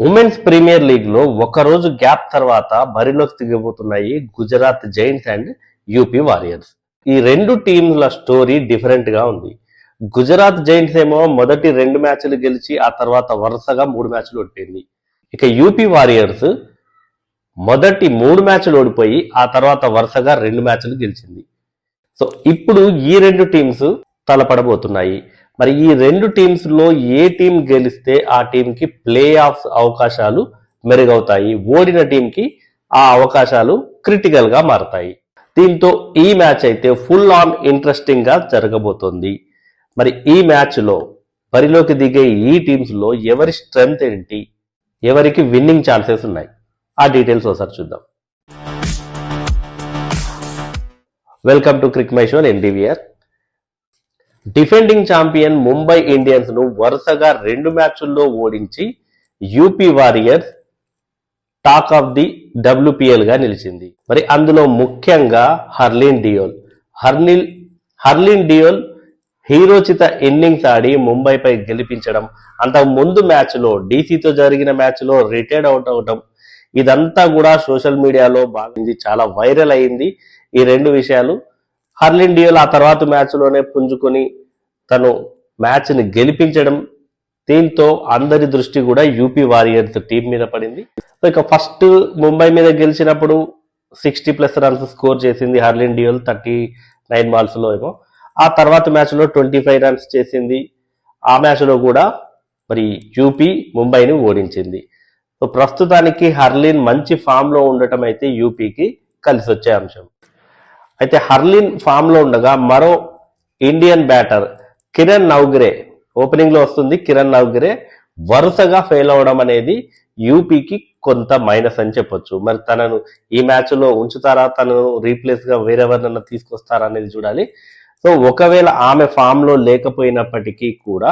Women's premier లీగ్లో ఒక రోజు గ్యాప్ తర్వాత బరిలోకి దిగబోతున్నాయి Gujarat Giants and UP Warriors. ఈ రెండు టీంల స్టోరీ డిఫరెంట్గా ఉంది. గుజరాత్ జైంట్స్ ఏమో మొదటి రెండు మ్యాచ్లు గెలిచి ఆ తర్వాత వరుసగా మూడు మ్యాచ్లు ఓడిపోయింది. ఇక యూపీ వారియర్స్ మొదటి మూడు మ్యాచ్లు ఓడిపోయి ఆ తర్వాత వరుసగా రెండు మ్యాచ్లు గెలిచింది. సో ఇప్పుడు ఈ రెండు టీమ్స్ తలపడబోతున్నాయి. మరి ఈ రెండు టీమ్స్లో ఏ టీం గెలిస్తే ఆ టీంకి ప్లే ఆఫ్ అవకాశాలు మెరుగవుతాయి? ఓడిన టీంకి ఆ అవకాశాలు క్రిటికల్గా మారతాయి. దీంతో ఈ మ్యాచ్ అయితే ఫుల్ ఆన్ ఇంట్రెస్టింగ్గా జరగబోతోంది. మరి ఈ మ్యాచ్లో బరిలోకి దిగే ఈ టీమ్స్లో ఎవరి స్ట్రెంగ్త్ ఏంటి? ఎవరికి విన్నింగ్ ఛాన్సెస్ ఉన్నాయి? ఆ డీటెయిల్స్ ఒకసారి చూద్దాం. వెల్కమ్ టు క్రిక్ మై షోర్ ఎన్డీవీఆర్ డిఫెండింగ్ ఛాంపియన్ ముంబై ఇండియన్స్ను వరుసగా రెండు మ్యాచ్ల్లో ఓడించి UP Warriors talk of the డబ్ల్యూపీఎల్గా నిలిచింది. మరి అందులో ముఖ్యంగా హర్లిన్ డియోల్. హర్నిల్ హర్లిన్ డియోల్ హీరోచిత ఇన్నింగ్స్ ఆడి ముంబైపై గెలిపించడం అంతకు ముందు మ్యాచ్లో డీసీతో జరిగిన మ్యాచ్లో రిటైర్డ్ అవుట్ అవడం ఇదంతా కూడా సోషల్ మీడియాలో బాగుంది చాలా వైరల్ అయింది. ఈ రెండు విషయాలు హర్లిన్ డియోల్ ఆ తర్వాత మ్యాచ్లోనే పుంజుకొని తను మ్యాచ్ని గెలిపించడం దీంతో అందరి దృష్టి కూడా యూపీ వారియర్స్ టీం మీద పడింది. సో ఇక ఫస్ట్ ముంబై మీద గెలిచినప్పుడు సిక్స్టీ ప్లస్ రన్స్ స్కోర్ చేసింది హర్లిన్ డియోల్ థర్టీ నైన్ బాల్స్లో ఏమో. ఆ తర్వాత మ్యాచ్లో ట్వంటీ ఫైవ్ రన్స్ చేసింది. ఆ మ్యాచ్లో కూడా మరి యూపీ ముంబైని ఓడించింది. సో ప్రస్తుతానికి హర్లిన్ మంచి ఫామ్లో ఉండటం అయితే యూపీకి కలిసి వచ్చే అంశం. అయితే హర్లిన్ ఫామ్లో ఉండగా మరో ఇండియన్ బ్యాటర్ కిరణ్ నౌగ్రే ఓపెనింగ్లో వస్తుంది కిరణ్ నౌగ్రే వరుసగా ఫెయిల్ అవడం అనేది యూపీకి కొంత మైనస్ అని చెప్పొచ్చు. మరి తనను ఈ మ్యాచ్లో ఉంచుతారా? తనను రీప్లేస్గా వేరెవరినన్నా తీసుకొస్తారా అనేది చూడాలి. సో ఒకవేళ ఆమె ఫామ్లో లేకపోయినప్పటికీ కూడా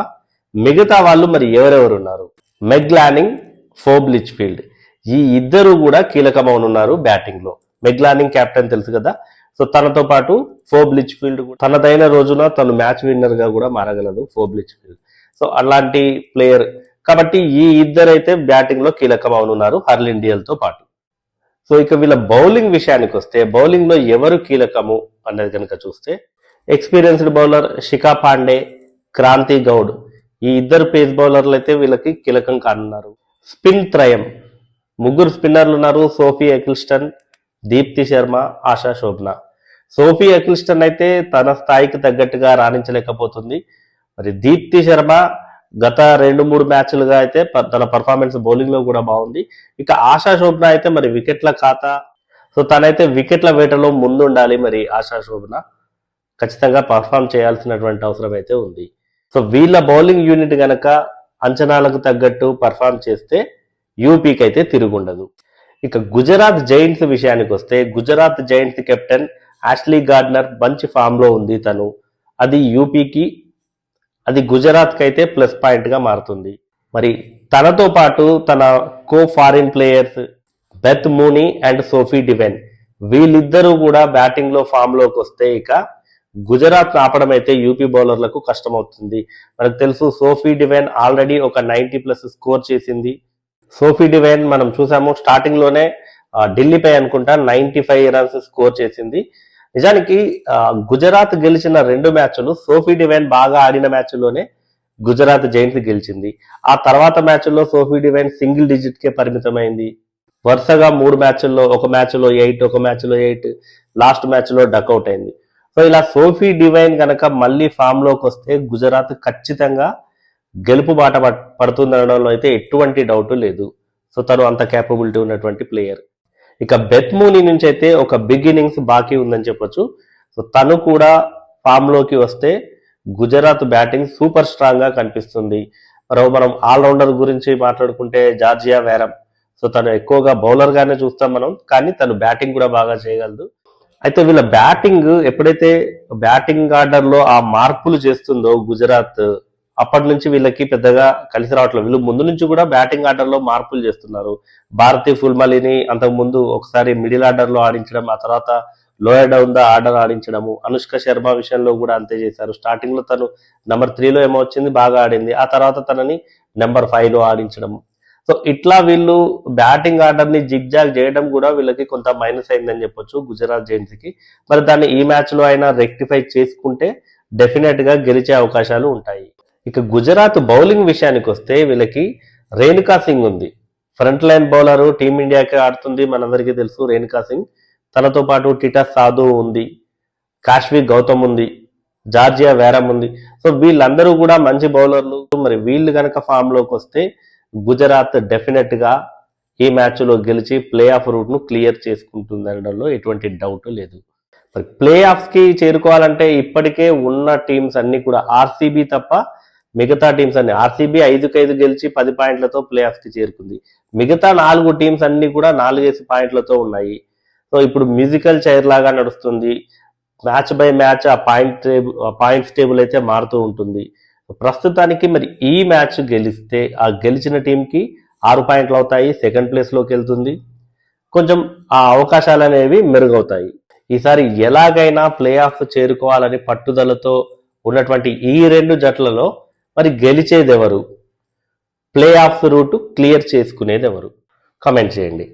మిగతా వాళ్ళు మరి ఎవరెవరు ఉన్నారు? మెగ్లానింగ్ ఫోబ్లిచ్ ఫీల్డ్ ఈ ఇద్దరు కూడా కీలకమవునున్నారు బ్యాటింగ్లో. మెగ్లానింగ్ కెప్టెన్ తెలుసు కదా? సో తనతో పాటు ఫోబ్లిచ్ ఫీల్డ్ తనదైన రోజున తను మ్యాచ్ విన్నర్గా కూడా మారగలదు ఫోబ్లిచ్ ఫీల్డ్. సో అలాంటి ప్లేయర్ కాబట్టి ఈ ఇద్దరైతే బ్యాటింగ్లో కీలకం అవునున్నారు హర్లిన్ డియల్తో పాటు. సో ఇక వీళ్ళ బౌలింగ్ విషయానికి వస్తే బౌలింగ్లో ఎవరు కీలకము అనేది కనుక చూస్తే ఎక్స్పీరియన్స్డ్ బౌలర్ శిఖా పాండే క్రాంతి గౌడ్ ఈ ఇద్దరు పేస్ బౌలర్లు అయితే వీళ్ళకి కీలకం కానున్నారు. స్పిన్ త్రయం. ముగ్గురు స్పిన్నర్లు ఉన్నారు Sophie Ecclestone Deepti Sharma Asha Sobhana. Sophie Ecclestone అయితే తన స్థాయికి తగ్గట్టుగా రాణించలేకపోతుంది. మరి దీప్తి శర్మ గత రెండు మూడు మ్యాచ్లుగా అయితే ప- తన పర్ఫార్మెన్స్ బౌలింగ్లో కూడా బాగుంది. ఇక ఆశా శోభన అయితే మరి వికెట్ల ఖాతా. సో తనైతే వికెట్ల వేటలో ముందుండాలి మరి ఆశా శోభన. ఖచ్చితంగా పర్ఫామ్ చేయాల్సినటువంటి అవసరం అయితే ఉంది. సో వీళ్ళ బౌలింగ్ యూనిట్ గనక అంచనాలకు తగ్గట్టు పర్ఫామ్ చేస్తే యూపీకి అయితే తిరుగుండదు. ఇక గుజరాత్ జైంట్స్ విషయానికి వస్తే Gujarat Giants captain Ashleigh Gardner మంచి ఫామ్లో ఉంది తను. అది యూపీకి అది గుజరాత్కి అయితే ప్లస్ పాయింట్గా మారుతుంది. మరి తనతో పాటు తన co foreign players Beth Mooney and Sophie Devine వీళ్ళిద్దరూ కూడా బ్యాటింగ్లో ఫామ్లోకి వస్తే ఇక గుజరాత్ ఆపడం అయితే యూపీ బౌలర్లకు కష్టమవుతుంది. మనకు తెలుసు సోఫీ డివెన్ ఆల్రెడీ ఒక నైన్టీ ప్లస్ స్కోర్ చేసింది. సోఫీ డివైన్ మనం చూసాము. స్టార్టింగ్లోనే ఢిల్లీపై అనుకుంటా నైన్టీ ఫైవ్ రన్స్ స్కోర్ చేసింది. నిజానికి గుజరాత్ గెలిచిన రెండు మ్యాచ్లు సోఫీ డివైన్ బాగా ఆడిన మ్యాచ్లోనే గుజరాత్ జైంట్స్ గెలిచింది. ఆ తర్వాత మ్యాచ్లో సోఫీ డివైన్ సింగిల్ డిజిట్ కే పరిమితమైంది. వరుసగా మూడు మ్యాచ్ల్లో ఒక మ్యాచ్లో ఎయిట్ ఒక మ్యాచ్లో ఎయిట్ లాస్ట్ మ్యాచ్లో డక్అవుట్ అయింది. సో ఇలా సోఫీ డివైన్ కనుక మళ్ళీ ఫామ్లోకి వస్తే గుజరాత్ ఖచ్చితంగా గెలుపు బాట పడుతుందనడంలో అయితే ఎటువంటి డౌట్ లేదు. సో తను అంత క్యాపబిలిటీ ఉన్నటువంటి ప్లేయర్ ఇక బెత్మూని నుంచి అయితే ఒక బిగ్ ఇన్నింగ్స్ బాకీ ఉందని చెప్పొచ్చు. సో తను కూడా ఫామ్లోకి వస్తే గుజరాత్ బ్యాటింగ్ సూపర్ స్ట్రాంగ్గా కనిపిస్తుంది. మరో మనం ఆల్రౌండర్ గురించి మాట్లాడుకుంటే జార్జియా వేరం. సో తను ఎక్కువగా బౌలర్ గానే చూస్తాం మనం కానీ తను బ్యాటింగ్ కూడా బాగా చేయగలదు. అయితే వీళ్ళ బ్యాటింగ్ ఎప్పుడైతే బ్యాటింగ్ ఆర్డర్లో ఆ మార్పులు చేస్తుందో గుజరాత్ అప్పటి నుంచి వీళ్ళకి పెద్దగా కలిసి రావట్లేదు. వీళ్ళు ముందు నుంచి కూడా బ్యాటింగ్ ఆర్డర్లో మార్పులు చేస్తున్నారు. భారతీ ఫుల్మలిని అంతకుముందు ఒకసారి మిడిల్ ఆర్డర్లో ఆడించడం ఆ తర్వాత లోయర్ డౌన్ ద ఆర్డర్ ఆడించడము అనుష్క శర్మ విషయంలో కూడా అంతే చేశారు. స్టార్టింగ్లో తను నెంబర్ త్రీలో ఏమో వచ్చింది బాగా ఆడింది. ఆ తర్వాత తనని నెంబర్ ఫైవ్లో ఆడించడం సో ఇట్లా వీళ్ళు బ్యాటింగ్ ఆర్డర్ని జిగ్ జిగ్జాగ్ చేయడం కూడా వీళ్ళకి కొంత మైనస్ అయిందని చెప్పొచ్చు గుజరాత్ జైంట్స్ మరి దాన్ని ఈ మ్యాచ్లో అయినా రెక్టిఫై చేసుకుంటే డెఫినెట్గా గెలిచే అవకాశాలు ఉంటాయి. ఇక గుజరాత్ బౌలింగ్ విషయానికి వస్తే వీళ్ళకి రేణుకా సింగ్ ఉంది. ఫ్రంట్ లైన్ బౌలర్ టీమిండియాకి ఆడుతుంది మనందరికీ తెలుసు రేణుకా సింగ్. తనతో పాటు టిటా సాధు ఉంది కాశ్వీ గౌతమ్ ఉంది జార్జియా వేరం ఉంది. సో వీళ్ళందరూ కూడా మంచి బౌలర్లు. మరి వీళ్ళు కనుక ఫామ్లోకి వస్తే గుజరాత్ డెఫినెట్గా ఈ మ్యాచ్లో గెలిచి ప్లే ఆఫ్ రూట్ను క్లియర్ చేసుకుంటుంది అనడంలో ఎటువంటి డౌట్ లేదు. మరి ప్లే ఆఫ్స్కి చేరుకోవాలంటే ఇప్పటికే ఉన్న టీమ్స్ అన్ని కూడా ఆర్సీబీ తప్ప మిగతా టీమ్స్ అన్ని ఆర్సీబీ ఐదుకి ఐదు గెలిచి పది పాయింట్లతో ప్లే ఆఫ్కి కి చేరుకుంది. మిగతా నాలుగు టీమ్స్ అన్ని కూడా నాలుగేసి పాయింట్లతో ఉన్నాయి. సో ఇప్పుడు మ్యూజికల్ చైర్ లాగా నడుస్తుంది. మ్యాచ్ బై మ్యాచ్ ఆ పాయింట్ టేబుల్ పాయింట్స్ టేబుల్ అయితే మారుతూ ఉంటుంది. ప్రస్తుతానికి మరి ఈ మ్యాచ్ గెలిస్తే ఆ గెలిచిన టీంకి ఆరు పాయింట్లు అవుతాయి సెకండ్ ప్లేస్లోకి వెళ్తుంది. కొంచెం ఆ అవకాశాలు అనేవి మెరుగవుతాయి. ఈసారి ఎలాగైనా ప్లే ఆఫ్ చేరుకోవాలని పట్టుదలతో ఉన్నటువంటి ఈ రెండు జట్లలో మరి గెలిచేదెవరు? ప్లే ఆఫ్ రూటు క్లియర్ చేసుకునేది ఎవరు కామెంట్ చేయండి.